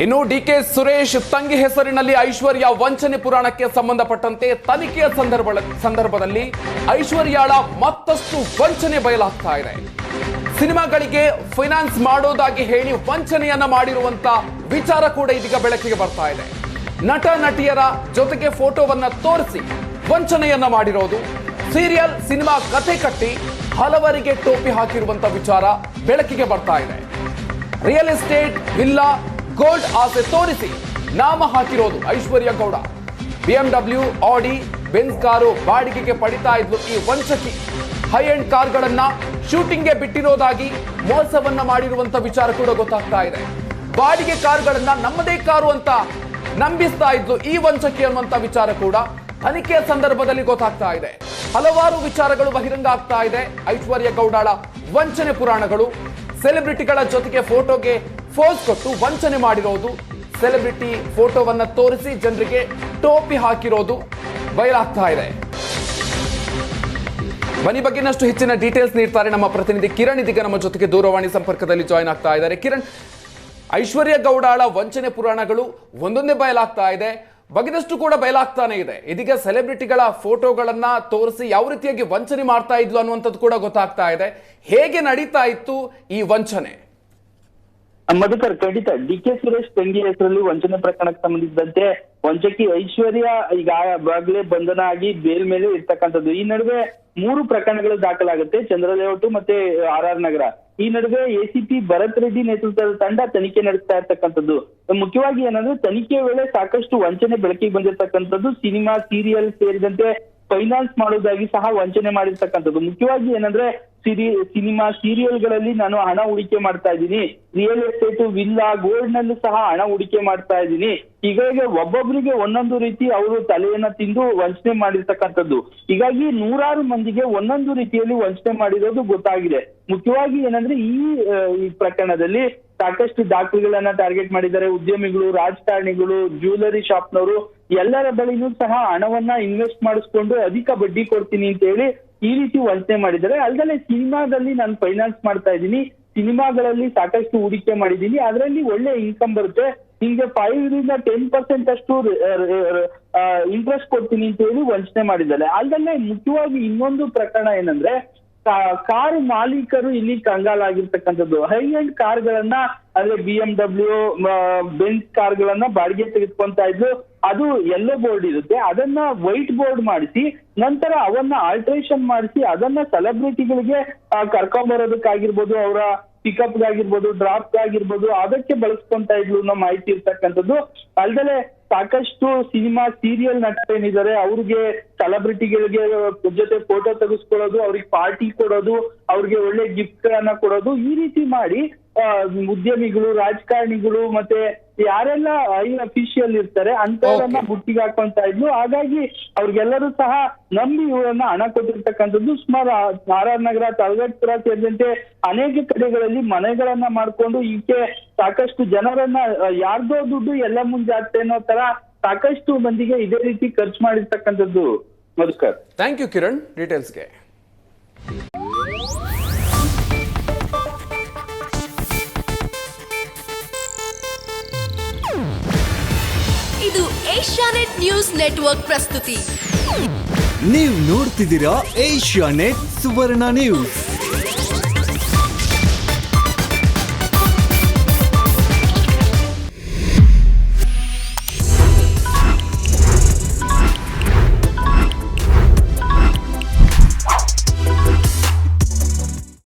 ಇನ್ನು D K Suresh ತಂಗಿ ಹೆಸರಿನಲ್ಲಿ ಐಶ್ವರ್ಯ ವಂಚನೆ ಪುರಾಣಕ್ಕೆ ಸಂಬಂಧಪಟ್ಟಂತೆ ತನಿಖೆಯ ಸಂದರ್ಭ ಸಂದರ್ಭದಲ್ಲಿ ಐಶ್ವರ್ಯಾಳ ಮತ್ತಷ್ಟು ವಂಚನೆ ಬಯಲಾಗ್ತಾ ಇದೆ. ಸಿನಿಮಾಗಳಿಗೆ ಫೈನಾನ್ಸ್ ಮಾಡೋದಾಗಿ ಹೇಳಿ ವಂಚನೆಯನ್ನ ಮಾಡಿರುವಂತ ವಿಚಾರ ಕೂಡ ಇದೀಗ ಬೆಳಕಿಗೆ ಬರ್ತಾ ಇದೆ. ನಟ, ನಟಿಯರ ಜೊತೆಗೆ ಫೋಟೋವನ್ನ ತೋರಿಸಿ ವಂಚನೆಯನ್ನ ಮಾಡಿರೋದು. ಸೀರಿಯಲ್, ಸಿನಿಮಾ ಕಥೆ ಕಟ್ಟಿ ಹಲವರಿಗೆ ಟೋಪಿ ಹಾಕಿರುವಂತ ವಿಚಾರ ಬೆಳಕಿಗೆ ಬರ್ತಾ ಇದೆ. ರಿಯಲ್ ಎಸ್ಟೇಟ್ ವಿಲ್ಲಾ ಗೋಲ್ಡ್ ಆಸೆ ತೋರಿಸಿ ನಾಮ ಹಾಕಿರೋದು Aishwarya Gowda. BMW Audi Benz car ಬಾಡಿಗೆಗೆ ಪಡಿತಾ ಇದ್ಲು ಈ ವಂಚಕಿ ಹೈ ಎಂಡ್ ಕಾರ್ಗಳನ್ನ ಶೂಟಿಂಗ್ಗೆ ಬಿಟ್ಟಿರೋದಾಗಿ ಮೋಸವನ್ನ ಮಾಡಿರುವಂತ ವಿಚಾರ ಕೂಡ ಗೊತ್ತಾಗ್ತಾ ಇದೆ. ಬಾಡಿಗೆ ಕಾರ್ಗಳನ್ನ ನಮ್ಮದೇ ಕಾರು ಅಂತ ನಂಬಿಸ್ತಾ ಇದ್ಲು ಈ ವಂಚಕಿ ಅನ್ನುವಂತ ವಿಚಾರ ಕೂಡ ತನಿಖೆಯ ಸಂದರ್ಭದಲ್ಲಿ ಗೊತ್ತಾಗ್ತಾ ಇದೆ. ಹಲವಾರು ವಿಚಾರಗಳು ಬಹಿರಂಗ ಆಗ್ತಾ ಇದೆ. ಐಶ್ವರ್ಯ ಗೌಡಾಳ ವಂಚನೆ ಪುರಾಣಗಳು. ಸೆಲೆಬ್ರಿಟಿಗಳ ಜೊತೆಗೆ ಫೋಟೋಗೆ ಫೋಸ್ ಕೊಟ್ಟು ವಂಚನೆ ಮಾಡಿರೋದು ಸೆಲೆಬ್ರಿಟಿ ಫೋಟೋವನ್ನ ತೋರಿಸಿ ಜನರಿಗೆ ಟೋಪಿ ಹಾಕಿರೋದು ಬಯಲಾಗ್ತಾ ಇದೆ. ಬನ್ನಿ ಬಗ್ಗೆನಷ್ಟು ಹೆಚ್ಚಿನ ಡೀಟೇಲ್ಸ್ ನೀಡ್ತಾರೆ ನಮ್ಮ ಪ್ರತಿನಿಧಿ ಕಿರಣ್. ಇದೀಗ ನಮ್ಮ ಜೊತೆಗೆ ದೂರವಾಣಿ ಸಂಪರ್ಕದಲ್ಲಿ ಜಾಯ್ನ್ ಆಗ್ತಾ ಇದ್ದಾರೆ. ಕಿರಣ್, ಐಶ್ವರ್ಯ ಗೌಡಾಳ ವಂಚನೆ ಪುರಾಣಗಳು ಒಂದೊಂದೇ ಬಯಲಾಗ್ತಾ ಇದೆ. ಬಗೆದಷ್ಟು ಕೂಡ ಬಯಲಾಗ್ತಾನೆ ಇದೆ. ಇದೀಗ ಸೆಲೆಬ್ರಿಟಿಗಳ ಫೋಟೋಗಳನ್ನ ತೋರಿಸಿ ಯಾವ ರೀತಿಯಾಗಿ ವಂಚನೆ ಮಾಡ್ತಾ ಇದ್ಲು ಅನ್ನುವಂಥದ್ದು ಕೂಡ ಗೊತ್ತಾಗ್ತಾ ಇದೆ. ಹೇಗೆ ನಡೀತಾ ಇತ್ತು ಈ ವಂಚನೆ? ಮಧುಕರ್, ಖಂಡಿತ. ಡಿ ಕೆ ಸುರೇಶ್ ತಂಗಿ ಹೆಸರಲ್ಲಿ ವಂಚನೆ ಪ್ರಕರಣಕ್ಕೆ ಸಂಬಂಧಿಸಿದಂತೆ ವಂಚಕಿ ಐಶ್ವರ್ಯ ಈಗಾಗಲೇ ಬಂಧನ ಆಗಿ ಬೇಲ್ ಮೇಲೆ ಇರ್ತಕ್ಕಂಥದ್ದು. ಈ ನಡುವೆ ಮೂರು ಪ್ರಕರಣಗಳು ದಾಖಲಾಗುತ್ತೆ. ಚಂದ್ರಲೇಔಟ್ ಮತ್ತೆ ಆರ್ ಆರ್ ನಗರ. ಈ ನಡುವೆ ಎಸಿಪಿ ಭರತ್ ರೆಡ್ಡಿ ನೇತೃತ್ವದ ತಂಡ ತನಿಖೆ ನಡೆಸ್ತಾ ಇರ್ತಕ್ಕಂಥದ್ದು. ಮುಖ್ಯವಾಗಿ ಏನಂದ್ರೆ ತನಿಖೆ ವೇಳೆ ಸಾಕಷ್ಟು ವಂಚನೆ ಬೆಳಕಿಗೆ ಬಂದಿರತಕ್ಕಂಥದ್ದು. ಸಿನಿಮಾ, ಸೀರಿಯಲ್ ಸೇರಿದಂತೆ ಫೈನಾನ್ಸ್ ಮಾಡೋದಾಗಿ ಸಹ ವಂಚನೆ ಮಾಡಿರ್ತಕ್ಕಂಥದ್ದು. ಮುಖ್ಯವಾಗಿ ಏನಂದ್ರೆ ಸಿರಿ, ಸಿನಿಮಾ ಸೀರಿಯಲ್ಗಳಲ್ಲಿ ನಾನು ಹಣ ಹೂಡಿಕೆ ಮಾಡ್ತಾ ಇದ್ದೀನಿ. ರಿಯಲ್ ಎಸ್ಟೇಟ್ ವಿಲ್ಲಾ ಗೋಲ್ಡ್ ನಲ್ಲೂ ಸಹ ಹಣ ಹೂಡಿಕೆ ಮಾಡ್ತಾ ಇದ್ದೀನಿ. ಹೀಗಾಗಿ ಒಬ್ಬೊಬ್ಬರಿಗೆ ಒಂದೊಂದು ರೀತಿ ಅವರು ತಲೆಯನ್ನ ತಿಂದು ವಂಚನೆ ಮಾಡಿರ್ತಕ್ಕಂಥದ್ದು. ಹೀಗಾಗಿ ನೂರಾರು ಮಂದಿಗೆ ಒಂದೊಂದು ರೀತಿಯಲ್ಲಿ ವಂಚನೆ ಮಾಡಿರೋದು ಗೊತ್ತಾಗಿದೆ. ಮುಖ್ಯವಾಗಿ ಏನಂದ್ರೆ ಈ ಈ ಪ್ರಕರಣದಲ್ಲಿ ಸಾಕಷ್ಟು ದಾಖಲೆಗಳನ್ನ ಟಾರ್ಗೆಟ್ ಮಾಡಿದ್ದಾರೆ. ಉದ್ಯಮಿಗಳು, ರಾಜಕಾರಣಿಗಳು ಜ್ಯುವೆಲರಿ ಶಾಪ್ನವರು ಎಲ್ಲರ ಬಳಿನೂ ಸಹ ಹಣವನ್ನ ಇನ್ವೆಸ್ಟ್ ಮಾಡಿಸ್ಕೊಂಡು ಅಧಿಕ ಬಡ್ಡಿ ಕೊಡ್ತೀನಿ ಅಂತ ಹೇಳಿ ಈ ರೀತಿ ವಂಚನೆ ಮಾಡಿದ್ದಾರೆ. ಅಲ್ಲದೆ ಸಿನಿಮಾದಲ್ಲಿ ನಾನು ಫೈನಾನ್ಸ್ ಮಾಡ್ತಾ ಇದ್ದೀನಿ. ಸಿನಿಮಾಗಳಲ್ಲಿ ಸಾಕಷ್ಟು ಹೂಡಿಕೆ ಮಾಡಿದ್ದೀನಿ. ಅದರಲ್ಲಿ ಒಳ್ಳೆ ಇನ್ಕಮ್ ಬರುತ್ತೆ. ನಿಮ್ಗೆ ಫೈವ್ ರಿಂದ ಟೆನ್ ಪರ್ಸೆಂಟ್ ಅಷ್ಟು ಇಂಟ್ರೆಸ್ಟ್ ಕೊಡ್ತೀನಿ ಅಂತ ಹೇಳಿ ವಂಚನೆ ಮಾಡಿದ್ದಾರೆ. ಅಲ್ಲದೆ ಮುಖ್ಯವಾಗಿ ಇನ್ನೊಂದು ಪ್ರಕರಣ ಏನಂದ್ರೆ ಕಾರು ಮಾಲೀಕರು ಇಲ್ಲಿ ಕಂಗಾಲಾಗಿರ್ತಕ್ಕಂಥದ್ದು. ಹೈ ಎಂಡ್ ಕಾರ್ಗಳನ್ನ, ಅಂದ್ರೆ ಬಿ ಎಂ ಡಬ್ಲ್ಯೂ ಬೆಂಚ್ ಕಾರ್ಗಳನ್ನ ಬಾಡಿಗೆ ತೆಗೆದುಕೊಂತ ಇದ್ರು ಅದು ಎಲ್ಲೋ ಬೋರ್ಡ್ ಇರುತ್ತೆ. ಅದನ್ನ ವೈಟ್ ಬೋರ್ಡ್ ಮಾಡಿಸಿ, ನಂತರ ಅವನ್ನ ಆಲ್ಟ್ರೇಷನ್ ಮಾಡಿಸಿ, ಅದನ್ನ ಸೆಲೆಬ್ರಿಟಿಗಳಿಗೆ ಕರ್ಕೊಂಬರೋದಕ್ಕಾಗಿರ್ಬೋದು, ಅವರ ಪಿಕಪ್ ಆಗಿರ್ಬೋದು ಡ್ರಾಪ್ ಆಗಿರ್ಬೋದು ಅದಕ್ಕೆ ಬಳಸ್ಕೊಂತ ಇದ್ಲು ನಮ್ಮ ಮಾಹಿತಿ ಇರ್ತಕ್ಕಂಥದ್ದು. ಅಲ್ದಲೆ ಸಾಕಷ್ಟು ಸಿನಿಮಾ ಸೀರಿಯಲ್ ನಟರೇನಿದ್ದಾರೆ ಅವ್ರಿಗೆ ಸೆಲೆಬ್ರಿಟಿಗಳಿಗೆ ಜೊತೆ ಫೋಟೋ ತೆಗೆಸ್ಕೊಳ್ಳೋದು ಅವ್ರಿಗೆ ಪಾರ್ಟಿ ಕೊಡೋದು ಅವ್ರಿಗೆ ಒಳ್ಳೆ ಗಿಫ್ಟ್ ಗಳನ್ನ ಕೊಡೋದು ಈ ರೀತಿ ಮಾಡಿ ಆ, ಉದ್ಯಮಿಗಳು ರಾಜಕಾರಣಿಗಳು ಮತ್ತೆ ಯಾರೆಲ್ಲ ಐ ಅಫಿಷಿಯಲ್ ಇರ್ತಾರೆ ಅಂತವರನ್ನ. ಬುಟ್ಟಿಗೆ ಹಾಕೊಂತ ಇದ್ಲು ಹಾಗಾಗಿ ಅವ್ರಿಗೆಲ್ಲರೂ ಸಹ ನಂಬಿ ಇವರನ್ನ ಹಣ ಕೊಟ್ಟಿರ್ತಕ್ಕಂಥದ್ದು ಸುಮಾರು ಆರ್ ಆರ್ ನಗರ ತಲಗಟ್ಪುರ ಸೇರಿದಂತೆ ಅನೇಕ ಕಡೆಗಳಲ್ಲಿ ಮನೆಗಳನ್ನ ಮಾಡ್ಕೊಂಡು ಈಕೆ ಸಾಕಷ್ಟು ಜನರನ್ನ ಯಾರ್ದೋ ದುಡ್ಡು ಎಲ್ಲ ಮುಂಜಾಗ್ತೆ ಅನ್ನೋ ತರ ಸಾಕಷ್ಟು ಮಂದಿಗೆ ಇದೇ ರೀತಿ ಖರ್ಚು ಮಾಡಿರ್ತಕ್ಕಂಥದ್ದು ಮಧುಕರ್. ಥ್ಯಾಂಕ್ ಯು ಕಿರಣ್ ಡೀಟೇಲ್ಸ್ಗೆ ಇದು ಏಷ್ಯಾನೆಟ್ ನ್ಯೂಸ್ ನೆಟ್ವರ್ಕ್ ಪ್ರಸ್ತುತಿ. ನೀವು ನೋಡ್ತಿದ್ದೀರಾ ಏಷ್ಯಾ ನೆಟ್ ಸುವರ್ಣ ನ್ಯೂಸ್.